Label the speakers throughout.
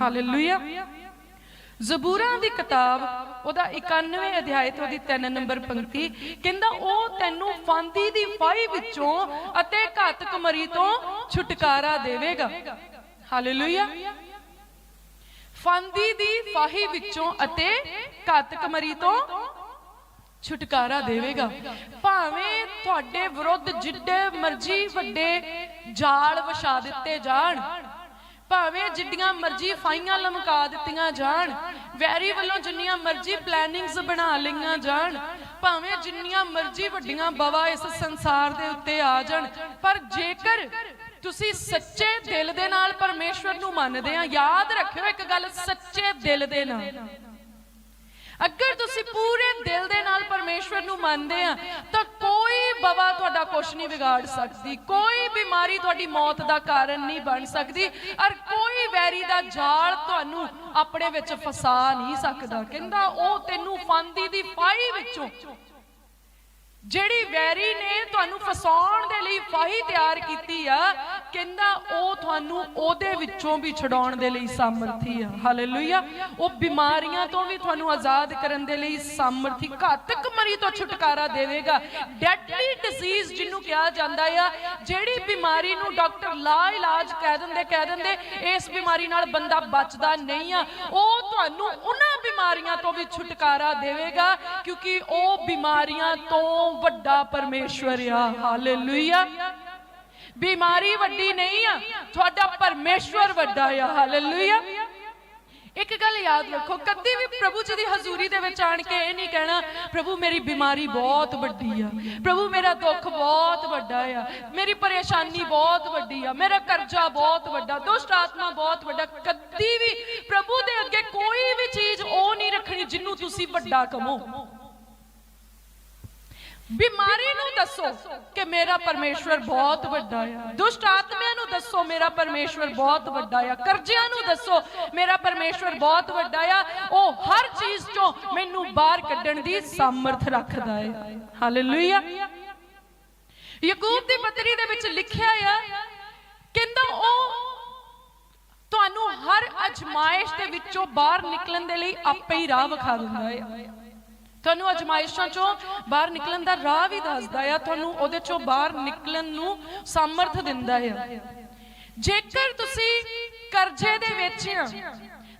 Speaker 1: Hallelujah ਜ਼ਬੂਰਾਂ ਦੀ ਕਿਤਾਬ, ਉਹਦਾ 91 ਅਧਿਆਇ ਤੇ ਉਹਦੀ 3 ਨੰਬਰ ਪੰਕਤੀ, ਕਹਿੰਦਾ ਉਹ ਤੈਨੂੰ ਫਾਂਦੀ ਦੀ ਫਾਈ ਵਿੱਚੋਂ ਅਤੇ ਘਾਤਕ ਮਰੀ ਤੋਂ ਛੁਟਕਾਰਾ ਦੇਵੇਗਾ। ਹਾਲੇਲੂਇਆ ਫਾਂਦੀ ਦੀ ਫਾਹੀ ਵਿੱਚੋਂ ਅਤੇ ਘਾਤਕ ਮਰੀ ਤੋਂ ਛੁਟਕਾਰਾ ਦੇਵੇਗਾ। ਭਾਵੇਂ ਤੁਹਾਡੇ ਵਿਰੁੱਧ ਜਿੱਡੇ ਮਰਜ਼ੀ ਵੱਡੇ ਜਾਲ ਵਿਛਾ ਦਿੱਤੇ ਜਾਣ ਭਾਵੇਂ ਜਿੱਡੀਆਂ ਮਰਜ਼ੀ ਫਾਈਆਂ ਲਮਕਾ ਦਿੱਤੀਆਂ ਜਾਣ, ਵੈਰੀ ਵੱਲੋਂ ਜਿੰਨੀਆਂ ਮਰਜ਼ੀ ਪਲੈਨਿੰਗਸ ਬਣਾ ਲਈਆਂ ਜਾਣ, ਭਾਵੇਂ ਜਿੰਨੀਆਂ ਮਰਜ਼ੀ ਵੱਡੀਆਂ ਬਵਾ ਇਸ ਸੰਸਾਰ ਦੇ ਉੱਤੇ ਆ ਜਾਣ, ਪਰ ਜੇਕਰ ਤੁਸੀਂ ਸੱਚੇ ਦਿਲ ਦੇ ਨਾਲ ਪਰਮੇਸ਼ਵਰ ਨੂੰ ਮੰਨਦੇ ਆ, ਯਾਦ ਰੱਖਿਓ ਇੱਕ ਗੱਲ ਸੱਚੇ ਦਿਲ ਦੇ ਨਾਲ। ਅਗਰ ਤੁਸੀਂ ਪੂਰੇ ਦਿਲ ਦੇ ਨਾਲ ਪਰਮੇਸ਼ਵਰ ਨੂੰ ਮੰਨਦੇ ਆ, ਤਾਂ ਕੋਈ ਬਵਾ ਤੁਹਾਡਾ ਕੁਝ ਨਹੀਂ ਵਿਗਾੜ ਸਕਦੀ। ਕੋਈ ਬਿਮਾਰੀ ਤੁਹਾਡੀ ਮੌਤ ਦਾ ਕਾਰਨ ਨਹੀਂ ਬਣ ਸਕਦੀ ਔਰ ਕੋਈ ਵੈਰੀ ਦਾ ਜਾਲ ਤੁਹਾਨੂੰ ਆਪਣੇ ਵਿੱਚ ਫਸਾ ਨਹੀਂ ਸਕਦਾ। ਕਹਿੰਦਾ, ਉਹ ਤੈਨੂੰ ਫਾਂਦੀ ਦੀ ਫਾਹੀ ਵਿੱਚੋਂ, ਜਿਹੜੀ ਵੈਰੀ ਨੇ ਤੁਹਾਨੂੰ ਫਸਾਉਣ ਦੇ ਲਈ ਫਾਹੀ ਤਿਆਰ ਕੀਤੀ ਆ ਕਹਿੰਦਾ ਉਹ ਤੁਹਾਨੂੰ ਉਹਦੇ ਵਿੱਚੋਂ ਵੀ ਛਡਾਉਣ ਦੇ ਲਈ ਸਾਮਰਥੀ ਆ। ਹਾਲੇਲੂਇਆ ਉਹ ਬਿਮਾਰੀਆਂ ਤੋਂ ਵੀ ਤੁਹਾਨੂੰ ਆਜ਼ਾਦ ਕਰਨ ਦੇ ਲਈ ਸਾਮਰਥੀ, ਘਾਤਕ ਮਰੀ ਤੋਂ ਛੁਟਕਾਰਾ ਦੇਵੇਗਾ। ਡੈਡਲੀ ਡਿਜ਼ੀਜ਼ ਜਿਹਨੂੰ ਕਿਹਾ ਜਾਂਦਾ ਆ, ਜਿਹੜੀ ਬਿਮਾਰੀ ਨੂੰ ਡਾਕਟਰ ਲਾ ਇਲਾਜ ਕਹਿ ਦਿੰਦੇ ਕਹਿ ਦਿੰਦੇ, ਇਸ ਬਿਮਾਰੀ ਨਾਲ ਬੰਦਾ ਬਚਦਾ ਨਹੀਂ ਆ। ਉਹ ਤੁਹਾਨੂੰ ਉਹਨਾਂ ਬਿਮਾਰੀਆਂ ਤੋਂ ਵੀ ਛੁਟਕਾਰਾ ਦੇਵੇਗਾ, ਕਿਉਂਕਿ ਉਹ ਬਿਮਾਰੀਆਂ ਤੋਂ ਵੱਡਾ ਪਰਮੇਸ਼ਵਰ ਆ। ਹਾਲੇਲੂਇਆ ਬਿਮਾਰੀ ਵੱਡੀ ਨਹੀਂ ਆ, ਤੁਹਾਡਾ ਪਰਮੇਸ਼ਵਰ ਵੱਡਾ ਆ, ਹਾਲੇਲੂਇਆ। ਇੱਕ ਗੱਲ ਯਾਦ ਰੱਖੋ, ਕਦੀ ਵੀ ਪ੍ਰਭੂ ਜੀ ਦੀ ਹਜ਼ੂਰੀ ਦੇ ਵਿੱਚ ਆਣ ਕੇ ਇਹ ਨਹੀਂ ਕਹਿਣਾ, ਪ੍ਰਭੂ, ਮੇਰੀ ਬਿਮਾਰੀ ਬਹੁਤ ਵੱਡੀ ਆ। ਪ੍ਰਭੂ, ਮੇਰਾ ਦੁੱਖ ਬਹੁਤ ਵੱਡਾ ਆ। ਮੇਰੀ ਪਰੇਸ਼ਾਨੀ ਬਹੁਤ ਵੱਡੀ ਆ। ਮੇਰਾ ਕਰਜ਼ਾ ਬਹੁਤ ਵੱਡਾ, ਦੁਸ਼ਟ ਆਤਮਾ ਬਹੁਤ ਵੱਡਾ। ਕਦੀ ਵੀ ਪ੍ਰਭੂ ਦੇ ਅੱਗੇ ਕੋਈ ਵੀ ਚੀਜ਼ ਉਹ ਨਹੀਂ ਰੱਖਣੀ ਜਿਹਨੂੰ ਤੁਸੀਂ ਵੱਡਾ ਕਮੋ ਬਿਮਾਰੀ ਨੂੰ ਦੱਸੋ ਕਿ ਮੇਰਾ ਪਰਮੇਸ਼ਵਰ ਬਹੁਤ ਵੱਡਾ ਆ। ਦੁਸ਼ਟ ਆਤਮਿਆਂ ਨੂੰ ਦੱਸੋ ਮੇਰਾ ਪਰਮੇਸ਼ਵਰ ਬਹੁਤ ਵੱਡਾ ਆ। ਕਰਜ਼ਿਆਂ ਨੂੰ ਦੱਸੋ ਮੇਰਾ ਪਰਮੇਸ਼ਵਰ ਬਹੁਤ ਵੱਡਾ ਆ। ਉਹ ਹਰ ਚੀਜ਼ ਚੋਂ ਮੈਨੂੰ ਬਾਹਰ ਕੱਢਣ ਦੀ ਸਮਰਥ ਰੱਖਦਾ ਹੈ ਹਾਲੇਲੂਇਆ ਯਾਕੂਬ ਦੀ ਪੱਤਰੀ ਦੇ ਵਿੱਚ ਲਿਖਿਆ ਆ ਕਹਿੰਦਾ ਉਹ ਤੁਹਾਨੂੰ ਹਰ ਅਜਮਾਇਸ਼ ਦੇ ਵਿੱਚੋਂ ਬਾਹਰ ਨਿਕਲਣ ਦੇ ਲਈ ਆਪੇ ਹੀ ਰਾਹ ਵਿਖਾ ਦਿੰਦਾ ਹੈ ਤੁਹਾਨੂੰ ਅਜਮਾਇਸ਼ਾਂ ਚੋਂ ਬਾਹਰ ਨਿਕਲਣ ਦਾ ਰਾਹ ਵੀ ਦੱਸਦਾ ਆ, ਤੁਹਾਨੂੰ ਉਹਦੇ ਚੋਂ ਬਾਹਰ ਨਿਕਲਣ ਨੂੰ ਸਮਰਥ ਦਿੰਦਾ ਆ। ਜੇਕਰ ਤੁਸੀਂ ਕਰਜ਼ੇ ਦੇ ਵਿੱਚ ਆ,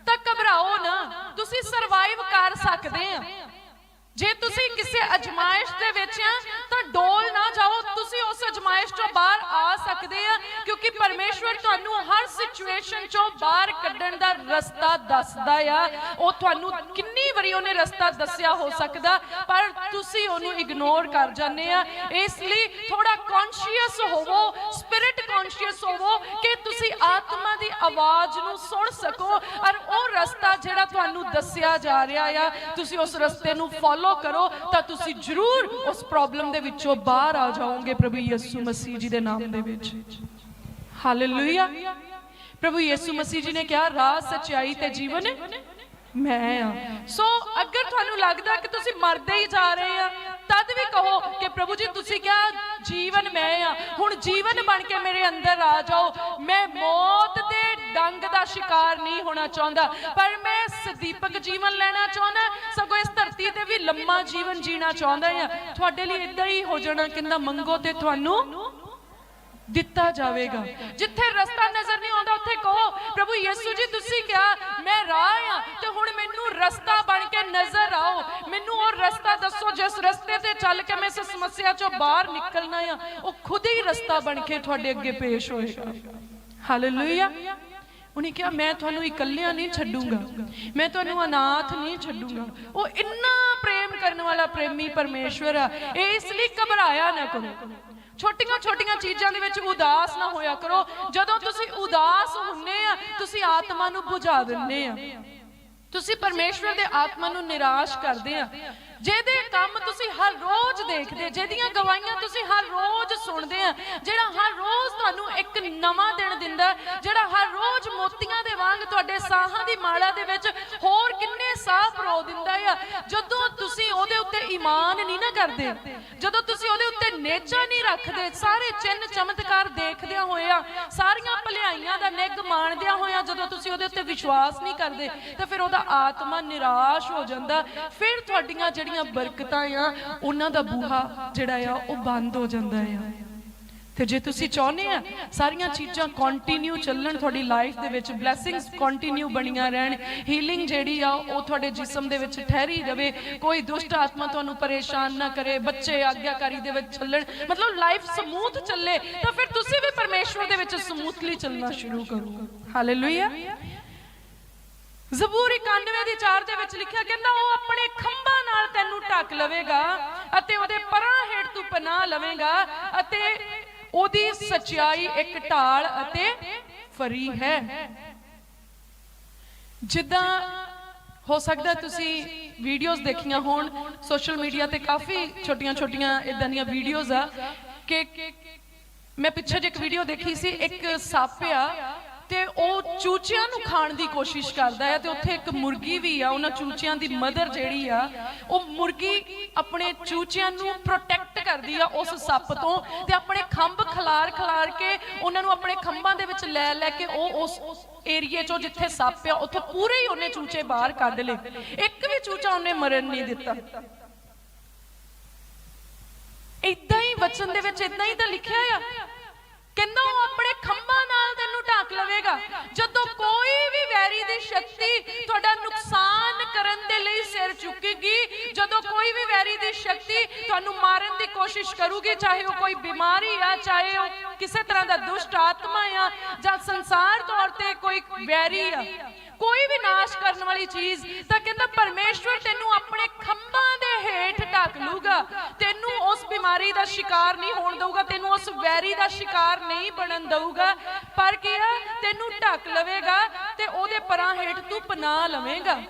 Speaker 1: ਤਾਂ ਘਬਰਾਓ ਨਾ, ਤੁਸੀਂ ਸਰਵਾਈਵ ਕਰ ਸਕਦੇ ਆ। ਜੇ ਤੁਸੀਂ ਕਿਸੇ ਅਜਮਾਇਸ਼ ਦੇ ਵਿੱਚ ਆ, ਤਾਂ ਡੋਲ ਨਾ ਜਾਓ, ਤੁਸੀਂ ਉਸ ਅਜਮਾਇਸ਼ ਚੋਂ ਬਾਹਰ ਆ ਸਕਦੇ ਆ, ਕਿਉਂਕਿ ਪਰਮੇਸ਼ਵਰ ਤੁਹਾਨੂੰ ਹਰ ਸਿਚੁਏਸ਼ਨ ਚੋਂ ਬਾਹਰ ਕੱਢਣ ਦਾ ਰਸਤਾ ਦੱਸਦਾ ਆ। ਉਹ ਤੁਹਾਨੂੰ ਕਿੰਨੀ ਵਾਰੀ ਉਹਨੇ ਰਸਤਾ ਦੱਸਿਆ ਹੋ ਸਕਦਾ, ਪਰ ਤੁਸੀਂ ਉਹਨੂੰ ਇਗਨੋਰ ਕਰ ਜਾਂਦੇ ਆ। ਇਸ ਲਈ ਥੋੜਾ ਕੌਨਸ਼ੀਅਸ ਹੋਵੋ ਸਪਿਰਿਟ ਕੌਨਸ਼ੀਅਸ ਹੋਵੋ ਕਿ ਤੁਸੀਂ ਆਤਮਾ ਦੀ ਆਵਾਜ਼ ਨੂੰ ਸੁਣ ਸਕੋ, ਔਰ ਉਹ ਰਸਤਾ ਜਿਹੜਾ ਤੁਹਾਨੂੰ ਦੱਸਿਆ ਜਾ ਰਿਹਾ ਆ, ਤੁਸੀਂ ਉਸ ਰਸਤੇ ਨੂੰ ਫੋਲੋ ਕਰੋ, ਤਾਂ ਤੁਸੀਂ ਜ਼ਰੂਰ ਉਸ ਪ੍ਰੋਬਲਮ ਦੇ ਵਿੱਚੋਂ ਬਾਹਰ ਆ ਜਾਓਗੇ ਪ੍ਰਭੂ ਯਿਸੂ ਮਸੀਹ ਜੀ ਦੇ ਨਾਮ ਦੇ ਵਿੱਚ। ਹਾਲੇਲੂਇਆ ਪ੍ਰਭੂ ਯਿਸੂ ਮਸੀਹ ਜੀ ਨੇ ਕਿਹਾ, ਰਾਹ ਸਚਾਈ ਤੇ ਜੀਵਨ ਮੈਂ ਆ। ਸੋ ਅਗਰ ਤੁਹਾਨੂੰ ਲੱਗਦਾ ਕਿ ਤੁਸੀਂ ਮਰਦੇ ਹੀ ਜਾ ਰਹੇ ਆ, ਤਦ ਵੀ ਕਹੋ ਕਿ ਪ੍ਰਭੂ ਜੀ, ਤੁਸੀਂ ਕਿਹਾ, ਜੀਵਨ ਮੈਂ ਆ। ਹੁਣ ਜੀਵਨ ਬਣ ਕੇ ਮੇਰੇ ਅੰਦਰ ਆ ਜਾਓ। ਮੈਂ ਮੌਤ ਦੇ ਡੰਗ ਦਾ ਸ਼ਿਕਾਰ ਨਹੀਂ ਹੋਣਾ ਚਾਹੁੰਦਾ, ਪਰ ਮੈਂ ਸਦੀਪਕ ਜੀਵਨ ਲੈਣਾ ਚਾਹੁੰਦਾ। ਸਗੋਂ ਇਸ ਧਰਤੀ ਤੇ ਵੀ ਲੰਮਾ ਜੀਵਨ ਜੀਣਾ ਚਾਹੁੰਦਾ ਆ। ਤੁਹਾਡੇ ਲਈ ਇਦਾਂ ਹੀ ਹੋ ਜਾਣਾ ਕਿੰਦਾ ਮੰਗੋ ਤੇ ਤੁਹਾਨੂੰ ਦਿੱਤਾ ਜਾਵੇਗਾ। ਜਿੱਥੇ ਰਸਤਾ ਨਜ਼ਰ ਨਹੀਂ ਆਉਂਦਾ, ਉੱਥੇ ਕਹੋ, ਪ੍ਰਭੂ ਯਿਸੂ ਜੀ, ਤੁਸੀਂ ਕਿਹਾ, ਮੈਂ ਰਾਹ ਆ ਤੇ ਹੁਣ ਮੈਨੂੰ ਰਸਤਾ ਬਣ ਕੇ ਨਜ਼ਰ ਆਓ। ਮੈਨੂੰ ਉਹ ਰਸਤਾ ਦੱਸੋ, ਜਿਸ ਰਸਤੇ ਤੇ ਚੱਲ ਕੇ ਮੈਂ ਇਸ ਸਮੱਸਿਆ ਚੋਂ ਬਾਹਰ ਨਿਕਲਣਾ ਆ, ਉਹ ਖੁਦ ਹੀ ਰਸਤਾ ਬਣ ਕੇ ਤੁਹਾਡੇ ਅੱਗੇ ਪੇਸ਼ ਹੋਏਗਾ। ਹਾਲੇਲੂਇਆ ਉਹਨੇ ਕਿਹਾ, ਮੈਂ ਤੁਹਾਨੂੰ ਇਕੱਲਿਆਂ ਨਹੀਂ ਛੱਡੂੰਗਾ। ਮੈਂ ਤੁਹਾਨੂੰ ਅਨਾਥ ਨਹੀਂ ਛੱਡੂੰਗਾ। ਉਹ ਇੰਨਾ ਪ੍ਰੇਮ ਕਰਨ ਵਾਲਾ ਪ੍ਰੇਮੀ ਪਰਮੇਸ਼ਵਰ ਆ। ਇਹ ਇਸ ਲਈ ਘਬਰਾਇਆ ਨਾ ਕਰੋ। ਛੋਟੀਆਂ ਛੋਟੀਆਂ ਚੀਜ਼ਾਂ ਦੇ ਵਿੱਚ ਉਦਾਸ ਨਾ ਹੋਇਆ ਕਰੋ। ਜਦੋਂ ਤੁਸੀਂ ਉਦਾਸ ਹੁੰਨੇ ਆ, ਤੁਸੀਂ ਆਤਮਾ ਨੂੰ ਬੁਝਾ ਦਿੰਨੇ ਆ। ਤੁਸੀਂ ਪਰਮੇਸ਼ਵਰ ਦੇ ਆਤਮਾ ਨੂੰ ਨਿਰਾਸ਼ ਕਰਦੇ ਆ। ਜਿਹਦੇ ਕੰਮ ਤੁਸੀਂ ਹਰ ਰੋਜ਼ ਦੇਖਦੇ, ਜਿਹਦੀਆਂ ਗਵਾਹੀਆਂ ਤੁਸੀਂ ਹਰ ਰੋਜ਼ ਸੁਣਦੇ ਆ, ਜਿਹੜਾ ਹਰ ਰੋਜ਼ ਤੁਹਾਨੂੰ ਇੱਕ ਨਵਾਂ ਦਿਨ ਸਾਹਾਂ ਦੀ ਮਾਲਾ ਦੇ ਵਿੱਚ ਹੋਰ ਕਿੰਨੇ ਸਾਹ ਪਰੋ ਦਿੰਦਾ ਆ? ਜਦੋਂ ਤੁਸੀਂ ਉਹਦੇ ਉੱਤੇ ਈਮਾਨ ਨਹੀਂ ਨਾ ਕਰਦੇ, ਜਦੋਂ ਤੁਸੀਂ ਉਹਦੇ ਉੱਤੇ ਨੇਚਾ ਨਹੀਂ ਰੱਖਦੇ, ਸਾਰੇ ਚਿੰਨ ਚਮਤਕਾਰ ਦੇਖਦਿਆਂ ਹੋਇਆ ਸਾਰੀਆਂ ਭਲਾਈਆਂ ਦਾ ਨਿੱਘ ਮਾਣਦਿਆਂ ਹੋਇਆ ਜਦੋਂ ਤੁਸੀਂ ਉਹਦੇ ਉੱਤੇ ਵਿਸ਼ਵਾਸ ਨਹੀਂ ਕਰਦੇ, ਤਾਂ ਫਿਰ ਉਹਦਾ ਆਤਮਾ ਨਿਰਾਸ਼ ਹੋ ਜਾਂਦਾ। ਫਿਰ ਤੁਹਾਡੀਆਂ ਜਿਹੜੀਆਂ ਬਰਕਤਾਂ ਆ, ਉਹਨਾਂ ਦਾ ਬੂਹਾ ਜਿਹੜਾ ਆ, ਉਹ ਬੰਦ ਹੋ ਜਾਂਦਾ ਆ। ਤੇ ਜੇ ਤੁਸੀਂ ਚਾਹੁੰਦੇ ਆ ਸਾਰੀਆਂ ਚੀਜ਼ਾਂ ਕੰਟੀਨਿਊ ਚੱਲਣ ਤੁਹਾਡੀ ਲਾਈਫ ਦੇ ਵਿੱਚ ਬਲੇਸਿੰਗਸ ਕੰਟੀਨਿਊ ਬਣੀਆਂ ਰਹਿਣ ਹੀਲਿੰਗ ਜਿਹੜੀ ਆ ਉਹ ਤੁਹਾਡੇ ਜਿਸਮ ਦੇ ਵਿੱਚ ਠਹਿਰੀ ਰਵੇ ਕੋਈ ਦੁਸ਼ਟ ਆਤਮਾ ਤੁਹਾਨੂੰ ਪਰੇਸ਼ਾਨ ਨਾ ਕਰੇ ਬੱਚੇ ਆਗਿਆਕਾਰੀ ਦੇ ਵਿੱਚ ਚੱਲਣ ਮਤਲਬ ਲਾਈਫ ਸਮੂਥ ਚੱਲੇ ਤਾਂ ਫਿਰ ਤੁਸੀਂ ਵੀ ਪਰਮੇਸ਼ਵਰ ਦੇ ਵਿੱਚ ਸਮੂਥਲੀ ਚੱਲਣਾ ਸ਼ੁਰੂ ਕਰੋ। ਹਾਲੇਲੂਇਆ ਜ਼ਬੂਰ 91 ਦੀ 4 ਦੇ ਵਿੱਚ ਲਿਖਿਆ ਕਹਿੰਦਾ ਉਹ ਆਪਣੇ ਖੰਭਾਂ ਨਾਲ ਤੈਨੂੰ ਢੱਕ ਲਵੇਗਾ ਅਤੇ ਉਹਦੇ ਪਰਾਂ ਹੇਠ ਤੂੰ ਪਨਾਹ ਲਵੇਂਗਾ ਅਤੇ ਉਹਦੀ ਸਚਾਈ ਇੱਕ ਢਾਲ ਅਤੇ ਫਰੀ ਹੈ। ਜਿੱਦਾਂ ਹੋ ਸਕਦਾ ਤੁਸੀਂ ਵੀਡੀਓਜ਼ ਦੇਖੀਆਂ ਹੋਣ ਸੋਸ਼ਲ ਮੀਡੀਆ ਤੇ ਕਾਫੀ ਛੋਟੀਆਂ-ਛੋਟੀਆਂ ਇਦਾਂ ਦੀਆਂ ਵੀਡੀਓਜ਼ ਆ ਕਿ ਮੈਂ ਪਿੱਛੇ ਜੇ ਇੱਕ ਵੀਡੀਓ ਦੇਖੀ ਸੀ, ਇੱਕ ਸੱਪ ਆ ਤੇ ਉਹ ਚੂਚਿਆਂ ਨੂੰ ਖਾਣ ਦੀ ਕੋਸ਼ਿਸ਼ ਕਰਦਾ ਹੈ ਤੇ ਉੱਥੇ ਇੱਕ ਮੁਰਗੀ ਵੀ ਆ, ਉਹਨਾਂ ਚੂਚਿਆਂ ਦੀ ਮਦਰ ਜਿਹੜੀ ਆ, ਉਹ ਮੁਰਗੀ ਆਪਣੇ ਚੂਚਿਆਂ ਨੂੰ ਪ੍ਰੋਟੈਕਟ ਕਰਦੀ ਆ ਉਸ ਸੱਪ ਤੋਂ ਤੇ ਆਪਣੇ ਖੰਭ ਖਲਾਰ ਖਲਾਰ ਕੇ ਉਹਨਾਂ ਨੂੰ ਆਪਣੇ ਖੰਭਾਂ ਦੇ ਵਿੱਚ ਲੈ ਲੈ ਕੇ ਉਹ ਉਸ ਏਰੀਏ ਚੋਂ ਜਿੱਥੇ ਸੱਪ ਆ, ਉੱਥੋਂ ਪੂਰੇ ਹੀ ਉਹਨੇ ਚੂਚੇ ਬਾਹਰ ਕੱਢ ਲਏ। ਇੱਕ ਵੀ ਚੂਚਾ ਉਹਨੇ ਮਰਨ ਨਹੀਂ ਦਿੱਤਾ। ਇਦਾਂ ਹੀ ਵਚਨ ਦੇ ਵਿੱਚ ਇਦਾਂ ਹੀ ਤਾਂ ਲਿਖਿਆ ਆ। ਕਹਿੰਦਾ ਉਹ ਆਪਣੇ ਖੰਭਾਂ ਨਾਲ ਤੈਨੂੰ ਜਦੋਂ ਕੋਈ ਵੀ ਵੈਰੀ ਦੀ ਸ਼ਕਤੀ ਤੁਹਾਡਾ ਨੁਕਸਾਨ ਕਰਨ ਦੇ ਲਈ ਸਿਰ ਚੁੱਕੇਗੀ ਜਦੋਂ ਕੋਈ ਵੀ ਵੈਰੀ ਦੀ ਸ਼ਕਤੀ ਤੁਹਾਨੂੰ ਮਾਰਨ ਦੀ ਕੋਸ਼ਿਸ਼ ਕਰੂਗੀ, ਚਾਹੇ ਉਹ ਕੋਈ ਬਿਮਾਰੀ ਆ, ਚਾਹੇ ਉਹ ਕਿਸੇ ਤਰ੍ਹਾਂ ਦਾ ਦੁਸ਼ਟ ਆਤਮਾ ਆ, ਜਾਂ ਸੰਸਾਰ ਤੌਰ ਤੇ ਕੋਈ ਵੈਰੀ ਆ, ਕੋਈ ਵੀ ਨਾਸ਼ ਕਰਨ ਵਾਲੀ ਚੀਜ਼, ਤਾਂ ਕਹਿੰਦਾ ਪਰਮੇਸ਼ਵਰ ਤੈਨੂੰ ਆਪਣੇ ਖੰਭਾਂ ਦੇ ਹੇਠ ਢੱਕ ਲੂਗਾ ਤੈਨੂੰ ਉਸ ਬਿਮਾਰੀ ਦਾ ਸ਼ਿਕਾਰ ਨਹੀਂ ਹੋਣ ਦਊਗਾ, ਤੈਨੂੰ ਉਸ ਵੈਰੀ ਦਾ ਸ਼ਿਕਾਰ ਨਹੀਂ ਬਣਨ ਦਊਗਾ। ਪਰ ਕੀ ਆ? ਤੈਨੂੰ ਢੱਕ ਲਵੇਗਾ ਤੇ ਉਹਦੇ ਪਰਾਂ ਹੇਠ ਤੂੰ ਪਨਾਹ ਲਵੇਂਗਾ।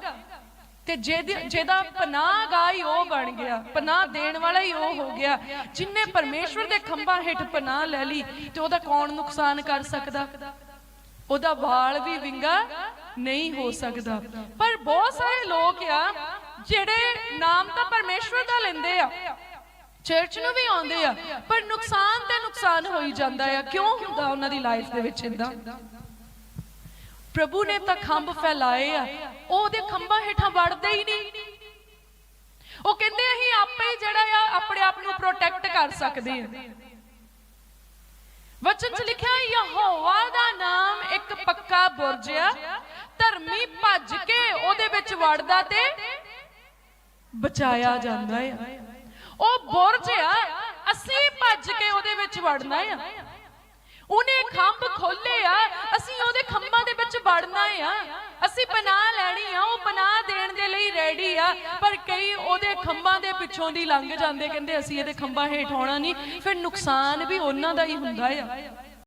Speaker 1: ਤੇ ਜਿਹਦਾ ਪਨਾਹਗਾ ਹੀ ਉਹ ਬਣ ਗਿਆ। ਪਨਾਹ ਦੇਣ ਵਾਲਾ ਹੀ ਉਹ ਹੋ ਗਿਆ। ਜਿਨੇ ਪਰਮੇਸ਼ਵਰ ਦੇ ਖੰਭਾਂ ਹੇਠ ਪਨਾਹ ਲੈ ਲਈ, ਤੇ ਉਹਦਾ ਕੌਣ ਨੁਕਸਾਨ ਕਰ ਸਕਦਾ? ਉਹਦਾ ਵਾਲ ਵੀ ਵਿੰਗਾ ਨਹੀਂ ਹੋ ਸਕਦਾ। ਪਰ ਬਹੁਤ ਸਾਰੇ ਲੋਕ ਆ, ਜਿਹੜੇ ਨਾਮ ਤਾਂ ਪਰਮੇਸ਼ਵਰ ਦਾ ਲੈਂਦੇ ਆ। ਚਰਚ ਨੂੰ ਵੀ ਆਉਂਦੇ ਆ, ਪਰ ਨੁਕਸਾਨ ਤੇ ਨੁਕਸਾਨ ਹੋਈ ਜਾਂਦਾ ਆ। ਕਿਉਂ ਹੁੰਦਾ ਉਹਨਾਂ ਦੀ ਲਾਈਫ ਦੇ ਵਿੱਚ ਇਦਾਂ ਪ੍ਰਭੂ ਨੇ ਤਾਂ ਖੰਭ ਫੈਲਾਏ ਆ। ਉਹ ਉਹਦੇ ਖੰਭਾਂ ਹੇਠਾਂ ਵੜਦੇ ਹੀ ਨਹੀਂ। ਉਹ ਕਹਿੰਦੇ ਅਸੀਂ ਆਪੇ ਹੀ ਜਿਹੜਾ ਆ, ਆਪਣੇ ਆਪ ਨੂੰ ਪ੍ਰੋਟੈਕਟ ਕਰ ਸਕਦੇ ਆ ਵਚਨ ਚ ਲਿਖਿਆ, ਯਹੋਵਾ ਦਾ ਨਾਮ ਇੱਕ ਪੱਕਾ ਬੁਰਜ ਆ। ਧਰਮੀ ਭੱਜ ਕੇ ਉਹਦੇ ਵਿੱਚ ਵੜਦਾ ਤੇ ਬਚਾਇਆ ਜਾਂਦਾ ਆ। ਉਹ ਬੁਰਜ ਆ, ਅਸੀਂ ਭੱਜ ਕੇ ਉਹਦੇ ਵਿੱਚ ਵੜਨਾ ਆ। ਉਹਨੇ ਖੰਭ ਖੋਲੇ ਆ, ਅਸੀਂ ਉਹਦੇ ਖੰਭਾਂ ਆ। ਅਸੀਂ ਪਨਾਹ ਲੈਣੀ ਆ, ਉਹ ਪਨਾਹ ਦੇਣ ਦੇ ਲਈ ਰੈਡੀ ਆ। ਪਰ ਕਈ ਉਹਦੇ ਖੰਭਾਂ ਦੇ ਪਿੱਛੋਂ ਦੀ ਲੰਘ ਜਾਂਦੇ, ਕਹਿੰਦੇ ਅਸੀਂ ਇਹਦੇ ਖੰਭਾਂ ਹੇਠ ਆਉਣਾ ਨਹੀਂ। ਫਿਰ ਨੁਕਸਾਨ ਵੀ ਉਹਨਾਂ ਦਾ ਹੀ ਹੁੰਦਾ ਆ।